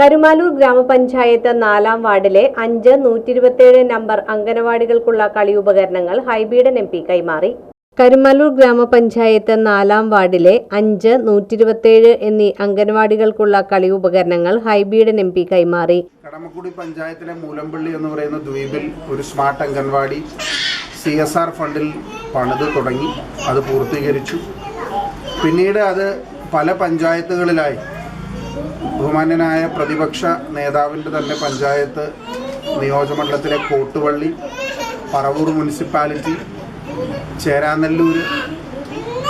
കരുമാലൂർ ഗ്രാമപഞ്ചായത്ത് നാലാം വാർഡിലെ അഞ്ച് നൂറ്റി ഇരുപത്തിയേഴ് നമ്പർ അംഗനവാടികൾക്കുള്ള കളി ഉപകരണങ്ങൾ ഹൈബീഡൻ എം പി കൈമാറി. കരുമാലൂർ ഗ്രാമപഞ്ചായത്ത് നാലാം വാർഡിലെ അഞ്ച് നൂറ്റി ഇരുപത്തിയേഴ് എന്നീ അംഗനവാടികൾക്കുള്ള കളി ഉപകരണങ്ങൾ ഹൈബീഡൻ എം പി കൈമാറി. കടമക്കുടി പഞ്ചായത്തിലെ മൂലമ്പള്ളി എന്ന് പറയുന്ന ദ്വീപിൽ ഒരു smart anganwadi C S R ഫണ്ടിൽ പണിത് തുടങ്ങി. അത് പൂർത്തീകരിച്ചു. പിന്നീട് അത് പല പഞ്ചായത്തുകളിലായി ബഹുമാന്യനായ പ്രതിപക്ഷ നേതാവിന്റെ തന്നെ പഞ്ചായത്ത് നിയോജകമണ്ഡലത്തിലെ കോട്ടുവള്ളി പറവൂർ മുനിസിപ്പാലിറ്റി ചേരാനെല്ലൂർ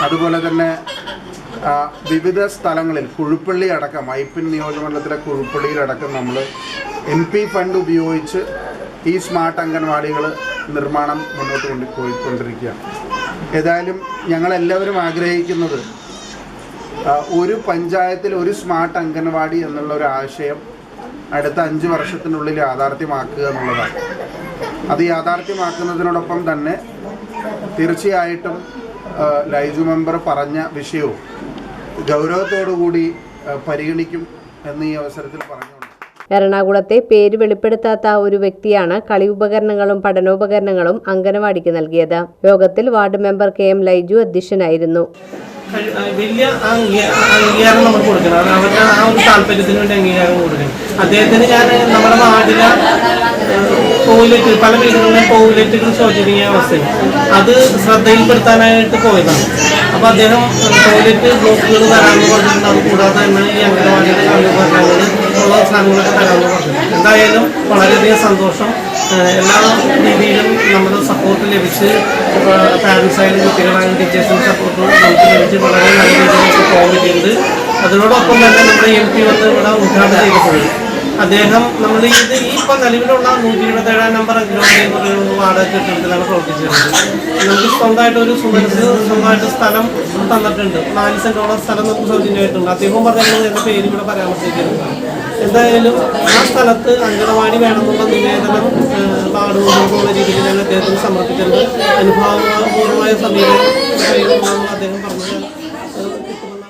അതുപോലെ തന്നെ വിവിധ സ്ഥലങ്ങളിൽ കുഴുപ്പള്ളി അടക്കം ഐപ്പിൻ നിയോജകമണ്ഡലത്തിലെ കുഴുപ്പള്ളിയിലടക്കം നമ്മൾ എം പി ഫണ്ട് ഉപയോഗിച്ച് ഈ സ്മാർട്ട് അംഗൻവാടികൾ നിർമ്മാണം മുന്നോട്ട് കൊണ്ട് പോയിക്കൊണ്ടിരിക്കുകയാണ്. ഏതായാലും ഞങ്ങളെല്ലാവരും ആഗ്രഹിക്കുന്നത് ഒരു പഞ്ചായത്തിൽ ഒരു സ്മാർട്ട് അംഗൻവാടി എന്നുള്ള ഒരു ആശയം അടുത്ത അഞ്ച് വർഷത്തിനുള്ളിൽ യാഥാർത്ഥ്യമാക്കുക എന്നുള്ളതാണ്. അത് യാഥാർത്ഥ്യമാക്കുന്നതിനോടൊപ്പം തന്നെ തീർച്ചയായിട്ടും ലൈജു മെമ്പർ പറഞ്ഞ വിഷയവും ഗൗരവത്തോടു കൂടി ആ, പരിഗണിക്കും എന്ന് ഈ അവസരത്തിൽ പറഞ്ഞു എറണാകുളത്തെ പേര് വെളിപ്പെടുത്താത്ത ഒരു വ്യക്തിയാണ് കളി ഉപകരണങ്ങളും പഠനോപകരണങ്ങളും അംഗനവാടിക്ക് നൽകിയത്. യോഗത്തിൽ ward member K M Laiju അധ്യക്ഷനായിരുന്നു. വലിയ അംഗീ- അംഗീകാരം നമുക്ക് കൊടുക്കണം. അവരുടെ ആ ഒരു താല്പര്യത്തിന് വേണ്ടി അംഗീകാരം കൊടുക്കണം. അദ്ദേഹത്തിന് ഞാൻ നമ്മുടെ നാട്ടിലെ ടോയ്ലറ്റ് പല വീടുകളിലും ടോയ്ലറ്റുകൾ ശോചനീയ അവസ്ഥയാണ് അത് ശ്രദ്ധയിൽപ്പെടുത്താനായിട്ട് പോയതാണ്. അപ്പോൾ അദ്ദേഹം ടോയ്ലറ്റ് ബ്ലോക്കുകൾ തരാമെന്ന് പറഞ്ഞിട്ടുണ്ട്. അത് കൂടാതെ തന്നെ ഈ അംഗനവാടിയുടെ കാര്യങ്ങൾ ഉള്ള സാധനങ്ങളൊക്കെ തരാമെന്ന് പറഞ്ഞിട്ടുണ്ട്. എന്തായാലും വളരെയധികം സന്തോഷം. എല്ലാ രീതിയിലും നമ്മുടെ സപ്പോർട്ട് ലഭിച്ച് പാരൻസ് ആയാലും കുട്ടികളായാലും ടീച്ചേഴ്സിന് സപ്പോർട്ട് നമുക്ക് ലഭിച്ച് വളരെ നല്ല രീതിയിൽ പോകാൻ പറ്റിയിട്ടുണ്ട് അതിനോടൊപ്പം തന്നെ നമ്മുടെ എം പി വന്ന് ഇവിടെ ഉദ്ഘാടനം ചെയ്തപ്പോൾ അദ്ദേഹം നമ്മൾ ഇത് ഇപ്പം നിലവിലുള്ള നൂറ്റി ഇരുപത്തി ഏഴാം നമ്പർ പറയുന്ന വാടക കെട്ടിടത്തിലാണ് പ്രവർത്തിച്ചിരുന്നത്. നമുക്ക് സ്വന്തമായിട്ട് ഒരു സുഹൃത്ത് സ്വന്തമായിട്ട് സ്ഥലം തന്നിട്ടുണ്ട്. നാല് സെന്റോളം സ്ഥലം നമുക്ക് സൗജന്യമായിട്ടുണ്ട്. അദ്ദേഹം പറഞ്ഞാൽ എന്റെ പേര് ഇവിടെ പരാമർശിച്ചിരുന്നു എന്തായാലും ആ സ്ഥലത്ത് അംഗനവാടി വേണമെന്നുള്ള നിവേദനം പാടുകൊണ്ടുള്ള രീതിയിൽ ഞാൻ അദ്ദേഹത്തിന് സമർപ്പിച്ചിട്ടുണ്ട്. അനുഭവപൂർവമായ സമീപനം അദ്ദേഹം കിട്ടുമെന്ന്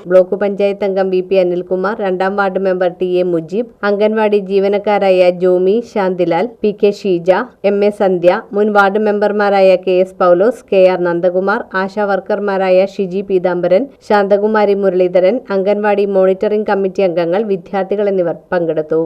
ബ്ലോക്ക് പഞ്ചായത്ത് അംഗം വി പി അനിൽകുമാർ രണ്ടാം ward member T A Mujeeb anganwadi ജീവനക്കാരായ Jomi Shantilal P K Sheeja M A Sandhya മുൻ വാർഡ് മെമ്പർമാരായ K S Paulose K R Nandakumar Asha വർക്കർമാരായ Shiji Peethambaran Shanthakumari Muraleedharan anganwadi monitoring committee അംഗങ്ങൾ വിദ്യാർത്ഥികൾ എന്നിവർ പങ്കെടുത്തു.